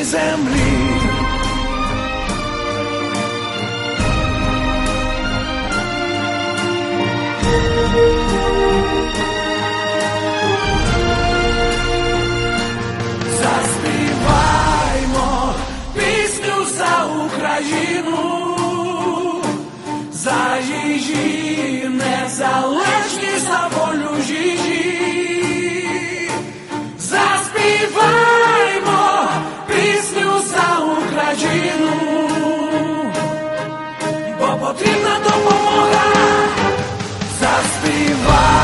Рідній землі. Заспіваймо пісню за Україну, за її незалежність. потрібна допомога, заспівай.